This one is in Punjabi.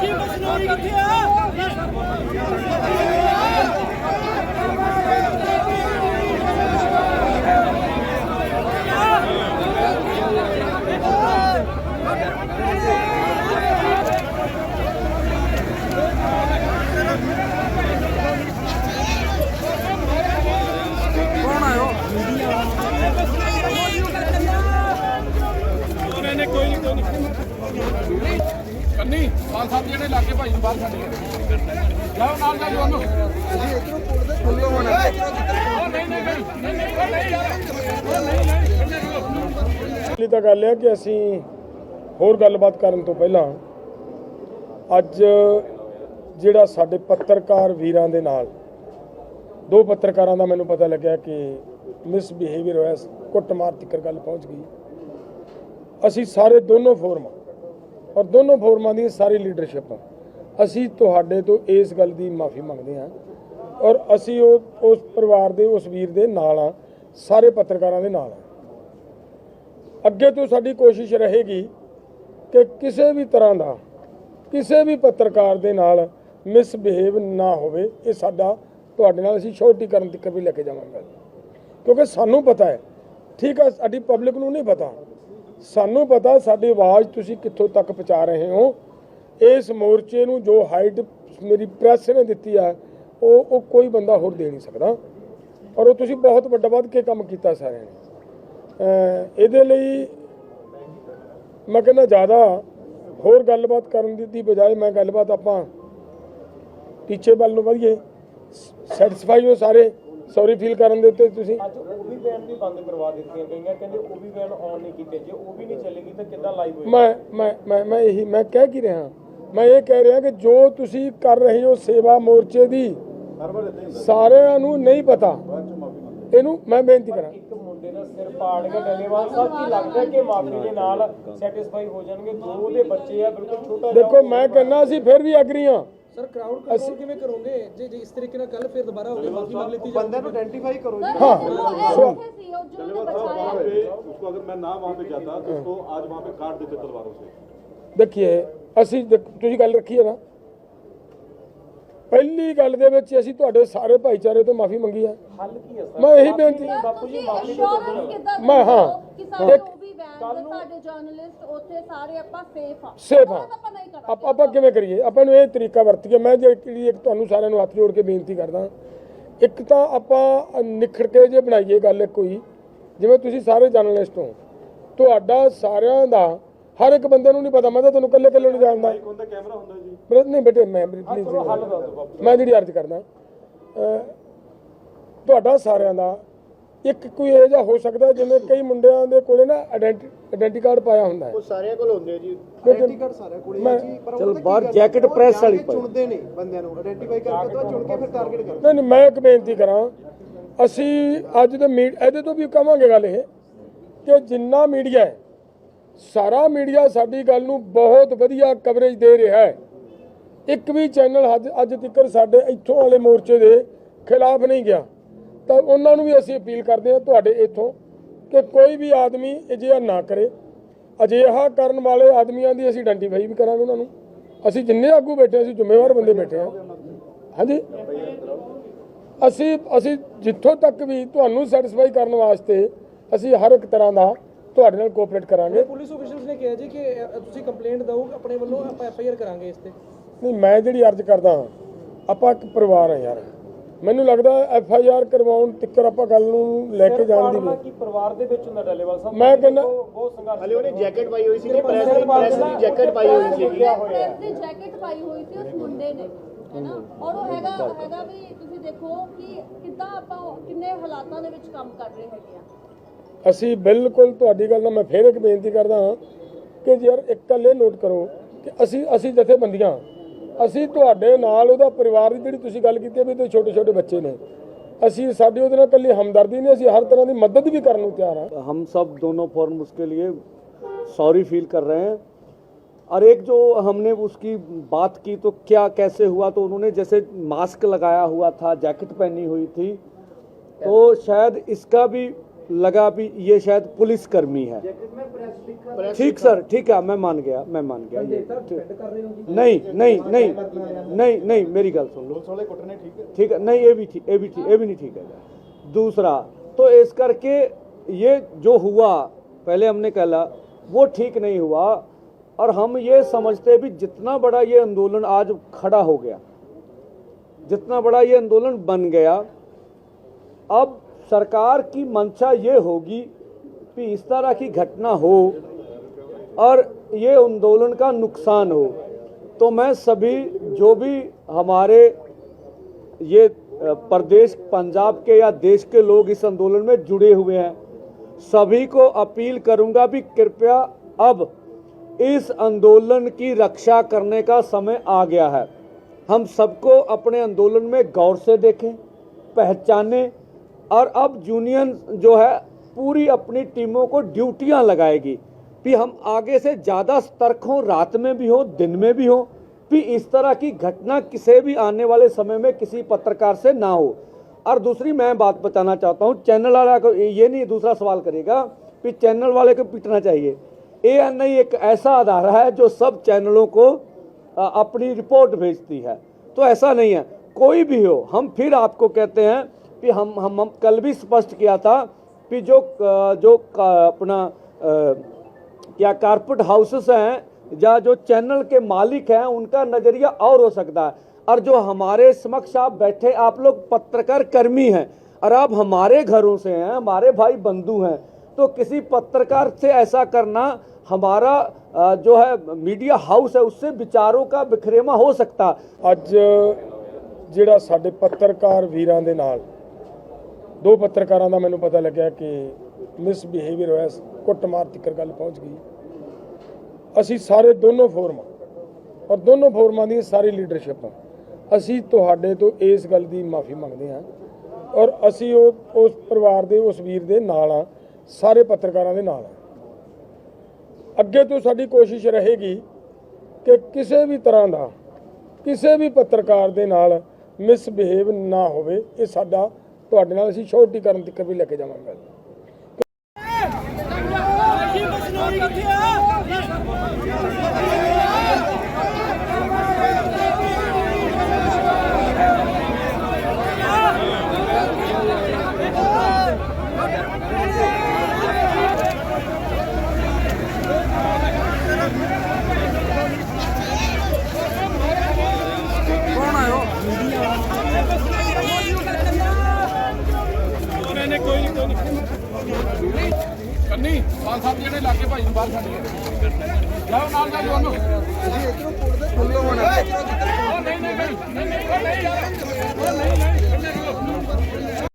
ਜੀ ਬਸਨੋਈ ਕਿੱਥੇ ਆ ਕੰਨੀ, ਪੰਜ ਸੱਤ ਜਿਹੜੇ ਲਾਗੇ ਭਾਈ ਨੂੰ ਬਾਹਰ ਛੱਡ ਕੇ। ਜਾਓ ਨਾਲ ਜਾਓ ਉਹਨੂੰ ਉਹ ਨਹੀਂ ਨਹੀਂ ਨਹੀਂ ਨਹੀਂ ਨਹੀਂ ਨਹੀਂ ਨਹੀਂ ਨਹੀਂ ਤਾਂ ਗੱਲ ਹੈ ਕਿ ਅਸੀਂ ਹੋਰ ਗੱਲਬਾਤ ਕਰਨ ਤੋਂ ਪਹਿਲਾਂ ਅੱਜ ਜਿਹੜਾ ਸਾਡੇ ਪੱਤਰਕਾਰ ਵੀਰਾਂ ਦੇ ਨਾਲ, ਦੋ ਪੱਤਰਕਾਰਾਂ ਦਾ ਮੈਨੂੰ ਪਤਾ ਲੱਗਿਆ ਕਿ ਮਿਸਬਿਹੇਵੀਅਰ ਹੋਇਆ, ਕੁੱਟਮਾਰ ਤੱਕ ਗੱਲ ਪਹੁੰਚ ਗਈ। ਅਸੀਂ ਸਾਰੇ ਦੋਨੋਂ ਫੋਰਮਾਂ ਔਰ ਦੋਨੋਂ ਫੋਰਮਾਂ ਦੀ ਸਾਰੀ ਲੀਡਰਸ਼ਿਪ ਅਸੀਂ ਤੁਹਾਡੇ ਤੋਂ ਇਸ ਗੱਲ ਦੀ ਮਾਫੀ ਮੰਗਦੇ ਹਾਂ ਔਰ ਅਸੀਂ ਉਹ, ਉਸ ਪਰਿਵਾਰ ਦੇ, ਉਸ ਵੀਰ ਦੇ ਨਾਲ ਆ ਸਾਰੇ ਪੱਤਰਕਾਰਾਂ ਦੇ ਨਾਲ ਆ ਅੱਗੇ ਤੋਂ ਸਾਡੀ ਕੋਸ਼ਿਸ਼ ਰਹੇਗੀ ਕਿ ਕਿਸੇ ਵੀ ਤਰ੍ਹਾਂ ਦਾ, ਕਿਸੇ ਵੀ ਪੱਤਰਕਾਰ ਦੇ ਨਾਲ ਮਿਸਬਿਹੇਵ ਨਾ ਹੋਵੇ। ਇਹ ਸਾਡਾ, ਤੁਹਾਡੇ ਨਾਲ ਅਸੀਂ ਸ਼ੋਰਟੀ ਕਰਨ ਤੱਕ ਵੀ ਲੈ ਕੇ ਜਾਵਾਂਗੇ। ਕਿਉਂਕਿ ਸਾਨੂੰ ਪਤਾ ਹੈ, ਠੀਕ ਹੈ ਸਾਡੀ ਪਬਲਿਕ ਨੂੰ ਨਹੀਂ ਪਤਾ। ਸਾਨੂੰ ਪਤਾ ਸਾਡੀ ਆਵਾਜ਼ ਤੁਸੀਂ ਕਿੱਥੋਂ ਤੱਕ ਪਹੁੰਚਾ ਰਹੇ ਹੋ। ਇਸ ਮੋਰਚੇ ਨੂੰ ਜੋ ਹਾਈਟ ਮੇਰੀ ਪ੍ਰੈਸ ਨੇ ਦਿੱਤੀ ਹੈ ਉਹ ਉਹ ਕੋਈ ਬੰਦਾ ਹੋਰ ਦੇ ਨਹੀਂ ਸਕਦਾ। ਔਰ ਉਹ ਤੁਸੀਂ ਬਹੁਤ ਵੱਡਾ ਵੱਧ ਕੇ ਕੰਮ ਕੀਤਾ ਸਾਰਿਆਂ ਨੇ। ਇਹਦੇ ਲਈ ਮੈਂ ਕਹਿੰਦਾ ਜ਼ਿਆਦਾ ਹੋਰ ਗੱਲਬਾਤ ਕਰਨ ਦੀ ਦੀ ਬਜਾਏ ਮੈਂ ਗੱਲਬਾਤ ਆਪਾਂ ਪਿੱਛੇ ਵੱਲ ਨੂੰ ਵਧੀਏ। ਸੈਟੀਸਫਾਈ ਹੋ ਸਾਰੇ। ਸੌਰੀ ਫੀਲ ਕਰਨ ਦੇ ਉੱਤੇ ਤੁਸੀਂ? ਅੱਜ ਉਹ ਵੀ ਵੈਨ ਵੀ ਬੰਦ ਕਰਵਾ ਦਿੱਤੀਆਂ ਗਈਆਂ ਕਹਿੰਦੇ ਉਹ ਵੀ ਵੈਨ ਆਨ ਨਹੀਂ ਕੀਤੇ। ਜੇ ਉਹ ਵੀ ਨਹੀਂ ਚੱਲੇਗੀ ਤਾਂ ਕਿੱਦਾਂ ਲਾਈਵ ਹੋਏਗਾ? ਮੈਂ ਮੈਂ ਮੈਂ ਮੈਂ ਇਹੀ ਮੈਂ ਕਹਿ ਕੀ ਰਿਹਾ? ਮੈਂ ਇਹ ਕਹਿ ਰਿਹਾ ਕਿ ਜੋ ਤੁਸੀਂ ਕਰ ਰਹੇ ਹੋ ਸੇਵਾ ਮੋਰਚੇ ਦੀ ਸਾਰਿਆਂ ਨੂੰ ਨਹੀਂ ਪਤਾ। ਇਹਨੂੰ ਮੈਂ ਬੇਨਤੀ ਕਰਾਂ। ਇੱਕ ਮੁੰਡੇ ਦਾ ਸਿਰ ਪਾੜ ਕੇ ਡੱਲੇਵਾਲ ਸਾਹਿਬ ਕੀ ਲੱਗਦਾ ਕਿ ਮਾਫੀ ਦੇ ਨਾਲ ਸੈਟੀਸਫਾਈ ਹੋ ਜਾਣਗੇ। ਦੋ ਉਹਦੇ ਬੱਚੇ ਆ ਬਿਲਕੁਲ ਛੋਟਾ ਜਿਹਾ ਦੇਖੋ ਮੈਂ ਕਹਿੰਦਾ ਅਸੀਂ ਫਿਰ ਵੀ ਐਗਰੀ ਹਾਂ। ਸਰ ਕਰਾਊਡ ਕੰਟਰੋਲ ਕਿਵੇਂ ਕਰੋਗੇ ਜੇ ਜੇ ਇਸ ਤਰੀਕੇ ਨਾਲ ਕੱਲ ਫਿਰ ਦੁਬਾਰਾ ਹੋਵੇ ਮਾਫੀ ਮੰਗ ਲਈ ਬੰਦਿਆਂ ਨੂੰ ਆਇਡੈਂਟੀਫਾਈ ਕਰੋ हाँ, सो- उसको अगर मैं ना वहाँ पे जाता तो उसको आज वहाँ पे काट देते तलवारों से ਦੇਖੀਏ ਅਸੀਂ ਦੇਖ- ਤੁਸੀਂ ਗੱਲ ਰੱਖੀ ਹੈ ਨਾ ਪਹਿਲੀ ਗੱਲ ਦੇ ਵਿੱਚ ਅਸੀਂ ਤੁਹਾਡੇ ਸਾਰੇ ਭਾਈਚਾਰੇ ਤੋਂ ਮਾਫੀ ਮੰਗੀ ਹੈ। ਹੱਲ ਕੀ ਹੈ ਸਰ? ਮੈਂ ਇਹੀ ਬੇਨਤੀ ਬਾਪੂ ਜੀ ਮਾਫੀ ਮੈਂ ਹਾਂ। ਕਿ ਸਾਡੇ ਇੱਕ- ਉਹ ਵੀ ਵੈਨ ਸਾਡੇ ਜਰਨਲਿਸਟ ਉੱਥੇ ਸਾਰੇ ਆਪਾਂ ਸੇਫ ਆ। ਸੇਫ ਹਾਂ ਆਪਾਂ ਨਹੀਂ ਕਰਾਂਗੇ। ਆਪ- ਆਪਾਂ ਕਿਵੇਂ ਕਰੀਏ? ਆਪਾਂ ਨੂੰ ਇਹ ਤਰੀਕਾ ਵਰਤੀਏ। ਮੈਂ ਜਿਹੜੀ ਇੱਕ ਤੁਹਾਨੂੰ ਸਾਰਿਆਂ ਨੂੰ ਹੱਥ ਜੋੜ ਕੇ ਬੇਨਤੀ ਕਰਦਾ। ਇੱਕ ਤਾਂ ਆਪਾਂ ਨਿਖੜ ਕੇ ਜੇ ਬਣਾਈਏ ਗੱਲ ਕੋਈ ਜਿਵੇਂ ਤੁਸੀਂ ਸਾਰੇ ਜਰਨਲਿਸਟ ਹੋ ਤੁਹਾਡਾ ਸਾਰਿਆਂ ਦਾ ਹਰ ਇੱਕ ਬੰਦੇ ਨੂੰ ਨਹੀਂ ਪਤਾ ਮੈਂ ਤਾਂ ਤੁਹਾਨੂੰ ਇਕੱਲੇ ਇਕੱਲੇ ਨੂੰ ਜਾਣਦਾ। ਇੱਕ ਹੁੰਦਾ ਕੈਮਰਾ ਹੁੰਦਾ ਜੀ। ਨਹੀਂ ਬੇਟੇ ਮੈਂ ਮੈਂ ਜਿਹੜੀ ਅਰਜ਼ ਕਰਦਾ ਤੁਹਾਡਾ ਸਾਰਿਆਂ ਦਾ ਇੱਕ ਕੋਈ ਇਹ ਜਿਹਾ ਹੋ ਸਕਦਾ ਜਿਵੇਂ ਕਈ ਮੁੰਡਿਆਂ ਦੇ ਕੋਲੇ ਨਾ ਆਇਡੈਂਟੀ ਕਾਰਡ ਪਾਇਆ ਹੁੰਦਾ ਹੈ। ਉਹ ਸਾਰਿਆਂ ਕੋਲ ਹੁੰਦੇ ਜੀ। ਆਇਡੈਂਟੀ ਮੈਂ ਇੱਕ ਬੇਨਤੀ ਕਰਾਂ ਅਸੀਂ ਅੱਜ ਦੇ ਮੀਟ ਇਹਦੇ ਤੋਂ ਵੀ ਕਹਾਂਗੇ ਗੱਲ ਇਹ ਕਿ ਜਿੰਨਾ ਮੀਡੀਆ ਹੈ ਸਾਰਾ ਮੀਡੀਆ ਸਾਡੀ ਗੱਲ ਨੂੰ ਬਹੁਤ ਵਧੀਆ ਕਵਰੇਜ ਦੇ ਰਿਹਾ ਹੈ। ਇੱਕ ਵੀ ਚੈਨਲ ਅੱਜ ਅੱਜ ਤੱਕ ਸਾਡੇ ਇੱਥੋਂ ਵਾਲੇ ਮੋਰਚੇ ਦੇ ਖਿਲਾਫ ਨਹੀਂ ਗਿਆ। ਤਾਂ ਉਹਨਾਂ ਨੂੰ ਵੀ ਅਸੀਂ ਅਪੀਲ ਕਰਦੇ ਹਾਂ ਤੁਹਾਡੇ ਇੱਥੋਂ ਕਿ ਕੋਈ ਵੀ ਆਦਮੀ ਅਜਿਹਾ ਨਾ ਕਰੇ। ਅਜਿਹਾ ਕਰਨ ਵਾਲੇ ਆਦਮੀਆਂ ਦੀ ਅਸੀਂ ਆਇਡੈਂਟੀਫਾਈ ਵੀ ਕਰਾਂਗੇ ਉਹਨਾਂ ਨੂੰ। ਅਸੀਂ ਜਿੰਨੇ ਆਗੂ ਬੈਠੇ ਹਾਂ, ਅਸੀਂ ਜ਼ਿੰਮੇਵਾਰ ਬੰਦੇ ਬੈਠੇ ਹਾਂ। ਹਾਂਜੀ? ਅਸੀਂ ਅਸੀਂ ਜਿੱਥੋਂ ਤੱਕ ਵੀ ਤੁਹਾਨੂੰ ਸੈਟੀਸਫਾਈ ਕਰਨ ਵਾਸਤੇ ਅਸੀਂ ਹਰ ਇੱਕ ਤਰ੍ਹਾਂ ਦਾ ਤੁਹਾਡੇ ਨਾਲ ਕੋਆਪਰੇਟ ਕਰਾਂਗੇ। ਪੁਲਿਸ ਅਫੀਸ਼ੀਅਲਸ ਨੇ ਕਿਹਾ ਜੀ ਕਿ ਤੁਸੀਂ ਕੰਪਲੇਂਟ ਦਿਓ ਆਪਣੇ ਵੱਲੋਂ ਆਪਾਂ ਐਫ ਆਈ ਆਰ ਕਰਾਂਗੇ ਇਸ ਤੇ। ਨਹੀਂ ਮੈਂ ਜਿਹੜੀ ਅਰਜ਼ ਕਰਦਾ ਹਾਂ ਆਪਾਂ ਇੱਕ ਪਰਿਵਾਰ ਹਾਂ ਯਾਰ। ਮੈਨੂੰ ਲੱਗਦਾ ਐਫ ਆਈ ਆਰ ਕਰਵਾਉਣ ਤੱਕ ਆਪਾਂ ਗੱਲ ਨੂੰ ਲੈ ਕੇ ਜਾਣ ਦੀ ਵੀ ਕੀ ਪਰਿਵਾਰ ਦੇ ਵਿੱਚ ਹੁੰਦਾ ਡੱਲੇਵਾਲ ਸਾਹਿਬ? ਮੈਂ ਕਹਿੰਦਾ- ਬਹੁਤ- ਸੰਘਰਸ਼ ਹਲੇ ਉਹਨੇ ਜੈਕਟ ਪਾਈ ਹੋਈ ਸੀ ਕਿ ਪ੍ਰੈਸ ਦੀ ਪ੍ਰੈਸ ਦੀ ਜੈਕਟ ਪਾਈ ਹੋਈ ਸੀ ਪ੍ਰੈਸ ਦੀ ਜੈਕਟ ਪਾਈ ਹੋਈ ਸੀ ਉਸ ਮੁੰਡੇ ਨੇ ਹੈਨਾ ਔਰ ਉਹ ਹੈਗਾ ਹੈਗਾ ਵੀ ਤੁਸੀਂ ਦੇਖੋ ਕਿ ਕਿੱਦਾਂ ਆਪਾਂ ਕਿੰਨੇ ਹਾਲਾਤਾਂ ਦੇ ਵਿੱਚ ਕੰਮ ਕਰ ਰਹੇ ਹੈਗੇ ਆ। ਅਸੀਂ ਬਿਲਕੁਲ ਤੁਹਾਡੀ ਗੱਲ ਨਾਲ ਮੈਂ ਫੇਰ ਇੱਕ ਬੇਨਤੀ ਕਰਦਾ ਹਾਂ ਕਿ ਯਾਰ ਇੱਕ ਗੱਲ ਇਹ ਨੋਟ ਕਰੋ ਕਿ ਅਸੀਂ ਅਸੀਂ ਜਥੇਬੰਦੀਆਂ ਅਸੀਂ ਤੁਹਾਡੇ ਨਾਲ ਉਹਦਾ ਪਰਿਵਾਰ ਦੀ ਜਿਹੜੀ ਤੁਸੀਂ ਗੱਲ ਕੀਤੀ ਹੈ ਵੀ ਤੇ ਛੋਟੇ ਛੋਟੇ ਬੱਚੇ ਨੇ ਅਸੀਂ ਸਾਡੀ ਉਹਦੇ ਨਾਲ ਇਕੱਲੀ ਹਮਦਰਦੀ ਨਹੀਂ ਅਸੀਂ ਹਰ ਤਰ੍ਹਾਂ ਦੀ ਮਦਦ ਵੀ ਕਰਨ ਨੂੰ ਤਿਆਰ ਹਾਂ हम सब दोनों फॉर्म उसके लिए सॉरी फील कर रहे हैं और एक जो हमने उसकी बात की तो क्या कैसे हुआ तो उन्होंने जैसे मास्क लगाया हुआ था जैकेट पहनी हुई थी तो शायद इसका भी लगा भी ये शायद पुलिस कर्मी है ठीक सर ठीक है मैं मान गया मैं मान गया ये नहीं नहीं नहीं नहीं नहीं मेरी गल सुन लो। ठीक है? नहीं ये भी ठीक ये भी ठीक ये भी नहीं ठीक है। दूसरा तो इस करके ये जो हुआ पहले हमने कहला वो ठीक नहीं हुआ और हम ये समझते भी जितना बड़ा ये आंदोलन आज खड़ा हो गया जितना बड़ा ये आंदोलन बन गया अब सरकार की मंशा ये होगी कि इस तरह की घटना हो और ये आंदोलन का नुकसान हो। तो मैं सभी, जो भी हमारे ये प्रदेश, पंजाब के या देश के लोग इस आंदोलन में जुड़े हुए हैं, सभी को अपील करूँगा भी कृपया अब इस आंदोलन की रक्षा करने का समय आ गया है। हम सबको अपने आंदोलन में गौर से देखें, पहचानें और अब यूनियन जो है पूरी अपनी टीमों को ड्यूटियाँ लगाएगी। कि हम आगे से ज़्यादा सतर्क हों, रात में भी हो, दिन में भी हो कि इस तरह की घटना किसी भी आने वाले समय में किसी पत्रकार से ना हो। और दूसरी मैं बात बताना चाहता हूँ, चैनल वाला को ये नहीं, दूसरा सवाल करेगा कि चैनल वाले को पीटना चाहिए। ए एन आई एक ऐसा आधार है जो सब चैनलों को अपनी रिपोर्ट भेजती है। तो ऐसा नहीं है, कोई भी हो, हम फिर आपको कहते हैं कि हम हम, हम कल भी स्पष्ट किया था कि जो अ, जो का- अपना अ, क्या कारपेट हाउसेस हैं या जो चैनल के मालिक हैं उनका नज़रिया और हो सकता है और जो हमारे समक्ष आप बैठे आप लोग पत्रकार कर्मी हैं और आप हमारे घरों से हैं हमारे भाई बंधु हैं तो किसी पत्रकार से ऐसा करना हमारा अ, जो है मीडिया हाउस है उससे विचारों का बिखरेवा हो सकता है ਅੱਜ ਜਿਹੜਾ ਸਾਡੇ ਪੱਤਰਕਾਰ ਵੀਰਾਂ ਦੇ ਨਾਲ ਦੋ ਪੱਤਰਕਾਰਾਂ ਦਾ ਮੈਨੂੰ ਪਤਾ ਲੱਗਿਆ ਕਿ ਮਿਸਬਿਹੇਵੀਅਰ ਹੋਇਆ, ਕੁੱਟਮਾਰ ਤੱਕ ਗੱਲ ਪਹੁੰਚ ਗਈ। ਅਸੀਂ ਸਾਰੇ ਦੋਨੋਂ ਫੋਰਮਾਂ, ਔਰ ਦੋਨੋਂ ਫੋਰਮਾਂ ਦੀ ਸਾਰੀ ਲੀਡਰਸ਼ਿਪ ਅਸੀਂ ਤੁਹਾਡੇ ਤੋਂ ਇਸ ਗੱਲ ਦੀ ਮਾਫੀ ਮੰਗਦੇ ਹਾਂ, ਔਰ ਅਸੀਂ ਉਹ, ਉਸ ਪਰਿਵਾਰ ਦੇ, ਉਸ ਵੀਰ ਦੇ ਨਾਲ ਆ, ਸਾਰੇ ਪੱਤਰਕਾਰਾਂ ਦੇ ਨਾਲ ਆ। ਅੱਗੇ ਤੋਂ ਸਾਡੀ ਕੋਸ਼ਿਸ਼ ਰਹੇਗੀ ਕਿ ਕਿਸੇ ਵੀ ਤਰ੍ਹਾਂ ਦਾ, ਕਿਸੇ ਵੀ ਪੱਤਰਕਾਰ ਦੇ ਨਾਲ ਮਿਸਬਿਹੇਵ ਨਾ ਹੋਵੇ, ਇਹ ਸਾਡਾ ਤੁਹਾਡੇ ਨਾਲ ਅਸੀਂ ਸ਼ੋਰਟੀ ਕਰਨ ਤੱਕ ਵੀ ਲੈ ਕੇ ਜਾਵਾਂਗੇ। ਨਹੀਂ ਕੋਈ ਨਹੀਂ ਕੋਈ ਨਹੀਂ ਕੰਨੀ ਪਾਲ ਸਾਹਿਬ ਜਿਹੜੇ ਲਾਗੇ ਭਾਈ ਨੂੰ ਬਾਹਰ ਛੱਡ ਗਏ ਜਾਓ ਨਾਲ ਜਾਓ ਦੋਨੋਂ ਜੀ ਇਧਰੋਂ ਪੁੱਟ ਦੇ ਥੱਲੋਂ ਹੋਣਾ ਨਹੀਂ ਨਹੀਂ ਨਹੀਂ ਨਹੀਂ ਨਹੀਂ ਯਾਰ ਨਹੀਂ ਨਹੀਂ